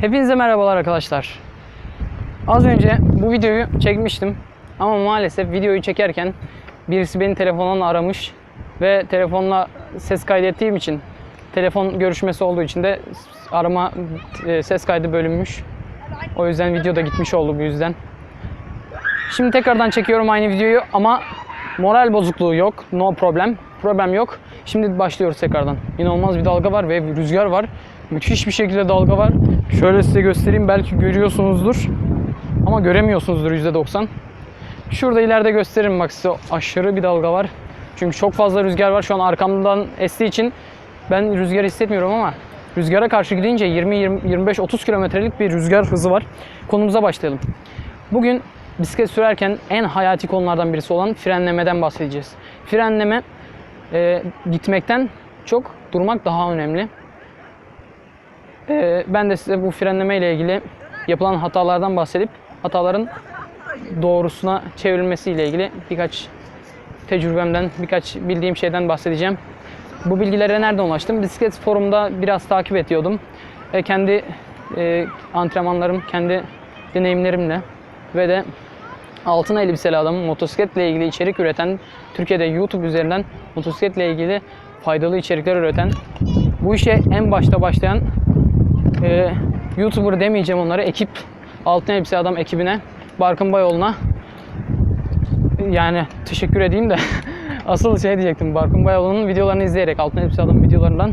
Hepinize merhabalar arkadaşlar. Az önce bu videoyu çekmiştim ama maalesef videoyu çekerken birisi beni telefondan aramış ve telefonla ses kaydettiğim için telefon görüşmesi olduğu için de arama e, ses kaydı bölünmüş. O yüzden video da gitmiş oldu bu yüzden. Şimdi tekrardan çekiyorum aynı videoyu ama moral bozukluğu yok. No problem. Problem yok. Şimdi başlıyoruz tekrardan. İnanılmaz bir dalga var ve rüzgar var. Müthiş bir şekilde dalga var. Şöyle size göstereyim. Belki görüyorsunuzdur. Ama göremiyorsunuzdur %90. Şurada ileride gösteririm bak size aşırı bir dalga var. Çünkü çok fazla rüzgar var. Şu an arkamdan estiği için ben rüzgar hissetmiyorum ama rüzgara karşı gidince 20-25-30 kilometrelik bir rüzgar hızı var. Konumuza başlayalım. Bugün bisiklet sürerken en hayati konulardan birisi olan frenlemeden bahsedeceğiz. Frenleme e, gitmekten çok durmak daha önemli. E, ben de size bu frenleme ile ilgili yapılan hatalardan bahsedip hataların doğrusuna çevrilmesi ile ilgili birkaç tecrübemden, birkaç bildiğim şeyden bahsedeceğim. Bu bilgilere nereden ulaştım? Bisiklet forumda biraz takip ediyordum. E, kendi e, antrenmanlarım, kendi deneyimlerimle ve de altın elbiseli adamın motosikletle ilgili içerik üreten, Türkiye'de YouTube üzerinden motosikletle ilgili faydalı içerikler üreten, bu işe en başta başlayan e, YouTuber demeyeceğim onları, ekip, altın elbiseli adam ekibine, Barkın Bayoğlu'na yani teşekkür edeyim de asıl şey diyecektim. Barkın Bayoğlu'nun videolarını izleyerek, altın elbiseli adam videolarından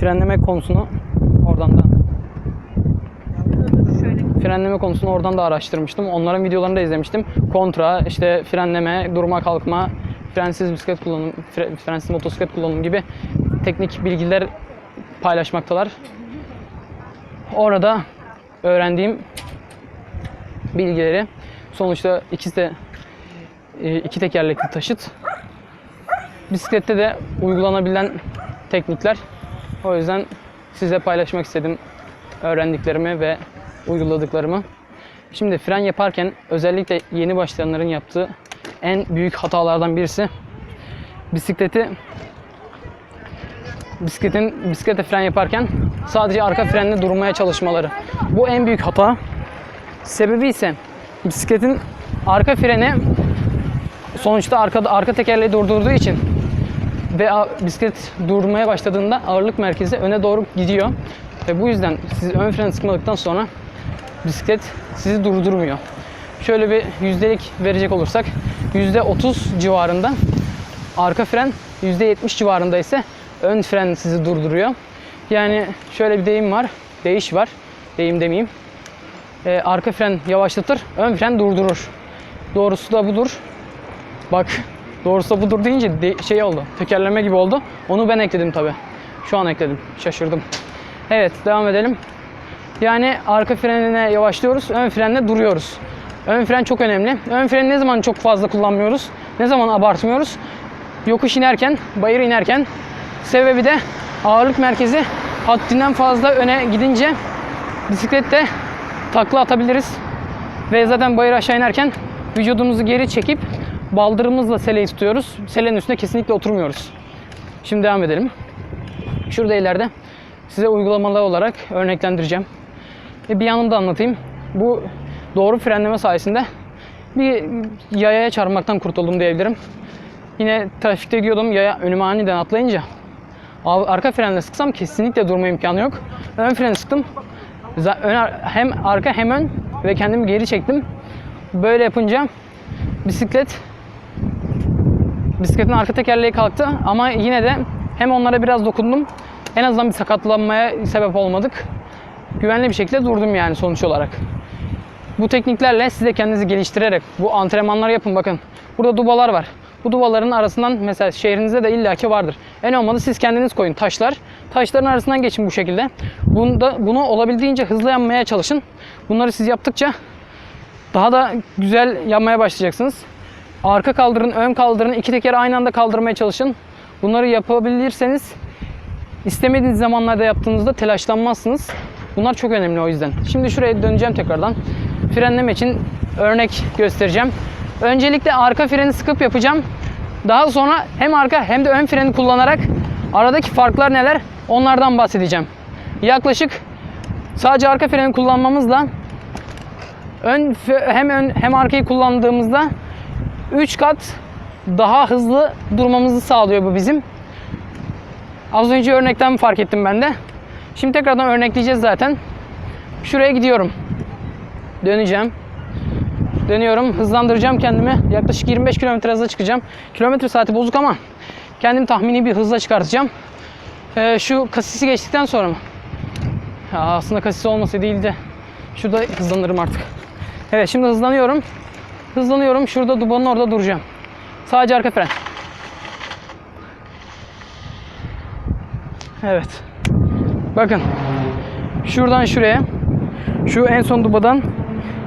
frenleme konusunu oradan da frenleme konusunu oradan da araştırmıştım. Onların videolarını da izlemiştim. Kontra, işte frenleme, durma kalkma, frensiz bisiklet kullanım, fre- frensiz motosiklet kullanım gibi teknik bilgiler paylaşmaktalar. Orada öğrendiğim bilgileri sonuçta ikisi de e, iki tekerlekli taşıt. Bisiklette de uygulanabilen teknikler. O yüzden size paylaşmak istedim öğrendiklerimi ve uyguladıklarımı. Şimdi fren yaparken özellikle yeni başlayanların yaptığı en büyük hatalardan birisi bisikleti bisikletin bisiklete fren yaparken sadece arka frenle durmaya çalışmaları. Bu en büyük hata. Sebebi ise bisikletin arka freni sonuçta arkada arka tekerleği durdurduğu için ve bisiklet durmaya başladığında ağırlık merkezi öne doğru gidiyor. Ve bu yüzden siz ön freni sıkmadıktan sonra bisiklet sizi durdurmuyor. Şöyle bir yüzdelik verecek olursak %30 civarında arka fren %70 civarında ise ön fren sizi durduruyor. Yani şöyle bir deyim var, değiş var, deyim demeyeyim. Ee, arka fren yavaşlatır, ön fren durdurur. Doğrusu da budur. Bak doğrusu da budur deyince de- şey oldu, tekerleme gibi oldu. Onu ben ekledim tabi. Şu an ekledim, şaşırdım. Evet devam edelim. Yani arka frenine yavaşlıyoruz, ön frenle duruyoruz. Ön fren çok önemli. Ön freni ne zaman çok fazla kullanmıyoruz? Ne zaman abartmıyoruz? Yokuş inerken, bayır inerken. Sebebi de ağırlık merkezi haddinden fazla öne gidince bisiklette takla atabiliriz. Ve zaten bayır aşağı inerken vücudumuzu geri çekip baldırımızla seleyi tutuyoruz. Selenin üstüne kesinlikle oturmuyoruz. Şimdi devam edelim. Şurada ileride size uygulamalar olarak örneklendireceğim. E, bir yanımda anlatayım. Bu doğru frenleme sayesinde bir yayaya çarpmaktan kurtuldum diyebilirim. Yine trafikte gidiyordum yaya önüme aniden atlayınca arka frenle sıksam kesinlikle durma imkanı yok. Ön freni sıktım. Hem arka hem ön ve kendimi geri çektim. Böyle yapınca bisiklet bisikletin arka tekerleği kalktı ama yine de hem onlara biraz dokundum. En azından bir sakatlanmaya sebep olmadık. Güvenli bir şekilde durdum yani sonuç olarak. Bu tekniklerle siz de kendinizi geliştirerek bu antrenmanlar yapın bakın. Burada dubalar var. Bu dubaların arasından mesela şehrinizde de illaki vardır. En olmadı siz kendiniz koyun taşlar. Taşların arasından geçin bu şekilde. Bunda, bunu olabildiğince hızlı yapmaya çalışın. Bunları siz yaptıkça daha da güzel yapmaya başlayacaksınız. Arka kaldırın, ön kaldırın, iki tekeri aynı anda kaldırmaya çalışın. Bunları yapabilirseniz istemediğiniz zamanlarda yaptığınızda telaşlanmazsınız. Bunlar çok önemli o yüzden. Şimdi şuraya döneceğim tekrardan. Frenleme için örnek göstereceğim. Öncelikle arka freni sıkıp yapacağım. Daha sonra hem arka hem de ön freni kullanarak aradaki farklar neler onlardan bahsedeceğim. Yaklaşık Sadece arka freni kullanmamızla ön hem ön hem arkayı kullandığımızda 3 kat daha hızlı durmamızı sağlıyor bu bizim. Az önce örnekten fark ettim ben de. Şimdi tekrardan örnekleyeceğiz zaten. Şuraya gidiyorum. Döneceğim. Dönüyorum. Hızlandıracağım kendimi. Yaklaşık 25 km hızla çıkacağım. Kilometre saati bozuk ama kendim tahmini bir hızla çıkartacağım. Ee, şu kasisi geçtikten sonra mı? Ya aslında kasisi olmasa değil de şurada hızlanırım artık. Evet şimdi hızlanıyorum. Hızlanıyorum. Şurada dubanın orada duracağım. Sadece arka fren. Evet. Bakın. Şuradan şuraya. Şu en son dubadan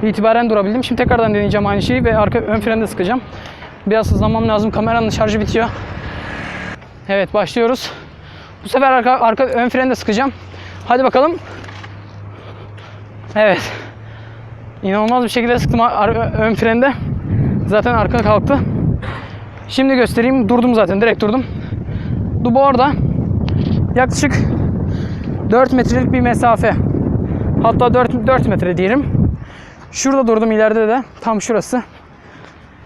itibaren durabildim. Şimdi tekrardan deneyeceğim aynı şeyi ve arka ön freni de sıkacağım. Biraz hızlanmam lazım. Kameranın şarjı bitiyor. Evet başlıyoruz. Bu sefer arka, arka ön freni de sıkacağım. Hadi bakalım. Evet. İnanılmaz bir şekilde sıktım ön frende. Zaten arka kalktı. Şimdi göstereyim. Durdum zaten. Direkt durdum. Duba orada. Yaklaşık 4 metrelik bir mesafe. Hatta 4, 4 metre diyelim. Şurada durdum ileride de. Tam şurası.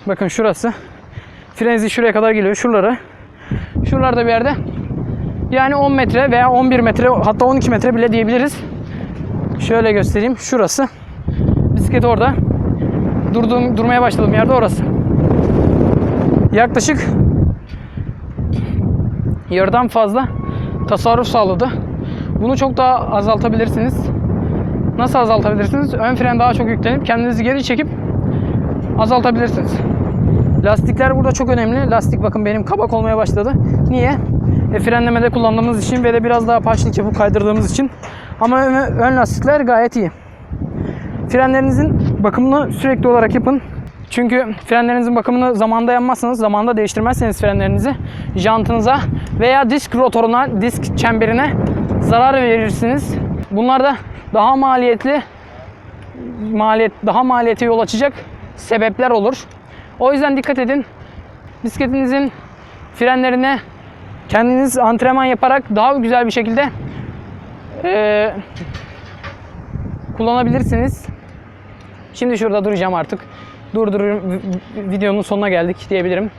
Bakın şurası. Frenzi şuraya kadar geliyor. Şuraları. Şuralarda bir yerde. Yani 10 metre veya 11 metre hatta 12 metre bile diyebiliriz. Şöyle göstereyim. Şurası. Bisiklet orada. Durduğum, durmaya başladığım yerde orası. Yaklaşık yarıdan fazla tasarruf sağladı. Bunu çok daha azaltabilirsiniz. Nasıl azaltabilirsiniz? Ön fren daha çok yüklenip kendinizi geri çekip azaltabilirsiniz. Lastikler burada çok önemli. Lastik bakın benim kabak olmaya başladı. Niye? E, frenlemede kullandığımız için ve de biraz daha paşlık yapıp kaydırdığımız için. Ama ön lastikler gayet iyi. Frenlerinizin bakımını sürekli olarak yapın. Çünkü frenlerinizin bakımını zamanda yapmazsanız, zamanda değiştirmezseniz frenlerinizi jantınıza veya disk rotoruna, disk çemberine zarar verirsiniz. Bunlar da daha maliyetli maliyet daha maliyete yol açacak sebepler olur. O yüzden dikkat edin. Bisikletinizin frenlerine kendiniz antrenman yaparak daha güzel bir şekilde eee, kullanabilirsiniz. Şimdi şurada duracağım artık. Durdururum. Videonun sonuna geldik diyebilirim.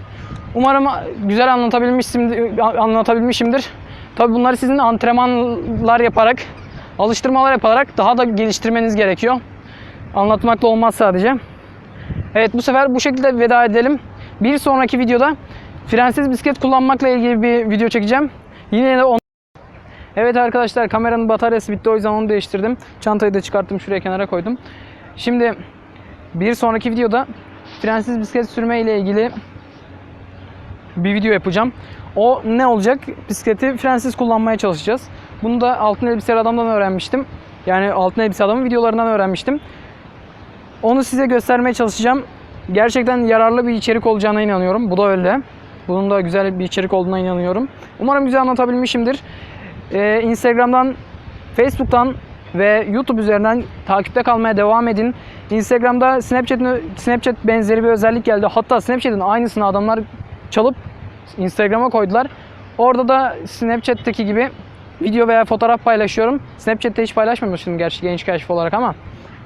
Umarım güzel anlatabilmişimdir. anlatabilmişimdir. Tabii bunları sizin antrenmanlar yaparak, alıştırmalar yaparak daha da geliştirmeniz gerekiyor. Anlatmakla olmaz sadece. Evet bu sefer bu şekilde veda edelim. Bir sonraki videoda frensiz bisiklet kullanmakla ilgili bir video çekeceğim. Yine de on... Evet arkadaşlar kameranın bataryası bitti o yüzden onu değiştirdim. Çantayı da çıkarttım şuraya kenara koydum. Şimdi bir sonraki videoda frensiz bisiklet sürme ile ilgili bir video yapacağım. O ne olacak? Bisikleti frensiz kullanmaya çalışacağız. Bunu da altın elbiseli adamdan öğrenmiştim. Yani altın elbise adamın videolarından öğrenmiştim. Onu size göstermeye çalışacağım. Gerçekten yararlı bir içerik olacağına inanıyorum. Bu da öyle. Bunun da güzel bir içerik olduğuna inanıyorum. Umarım güzel anlatabilmişimdir. Ee, Instagram'dan, Facebook'tan ve YouTube üzerinden takipte kalmaya devam edin. Instagram'da Snapchat, Snapchat benzeri bir özellik geldi. Hatta Snapchat'in aynısını adamlar çalıp Instagram'a koydular. Orada da Snapchat'teki gibi video veya fotoğraf paylaşıyorum. Snapchat'te hiç paylaşmamıştım gerçi genç keşif olarak ama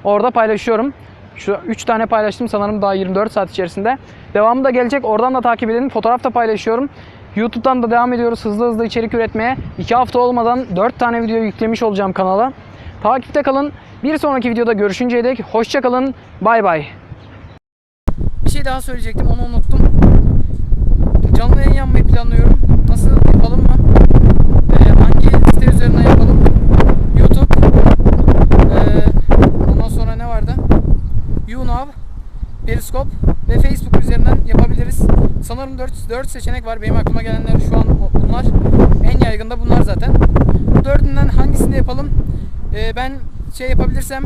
orada paylaşıyorum. Şu 3 tane paylaştım sanırım daha 24 saat içerisinde. Devamı da gelecek. Oradan da takip edin. Fotoğraf da paylaşıyorum. YouTube'dan da devam ediyoruz hızlı hızlı içerik üretmeye. 2 hafta olmadan 4 tane video yüklemiş olacağım kanala. Takipte kalın. Bir sonraki videoda görüşünceye dek hoşça kalın. Bay bay. Bir şey daha söyleyecektim onu unuttum. Canlı yayın yapmayı planlıyorum. Nasıl yapalım mı? Ee, hangi site üzerinden yapalım? YouTube. Ee, ondan sonra ne vardı? YouNow, Periscope ve Facebook üzerinden yapabiliriz. Sanırım 4, 4 seçenek var. Benim aklıma gelenler şu an bunlar. En yaygın da bunlar zaten. Dördünden hangisini yapalım? Ee, ben şey yapabilirsem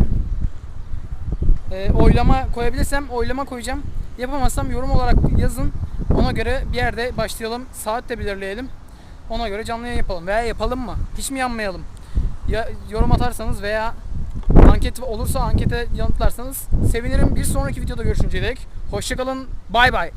e, oylama koyabilirsem oylama koyacağım. Yapamazsam yorum olarak yazın. Ona göre bir yerde başlayalım. Saat de belirleyelim. Ona göre canlı yayın yapalım. Veya yapalım mı? Hiç mi yanmayalım? Ya yorum atarsanız veya anket olursa ankete yanıtlarsanız sevinirim. Bir sonraki videoda görüşünceye dek hoşçakalın. Bay bay.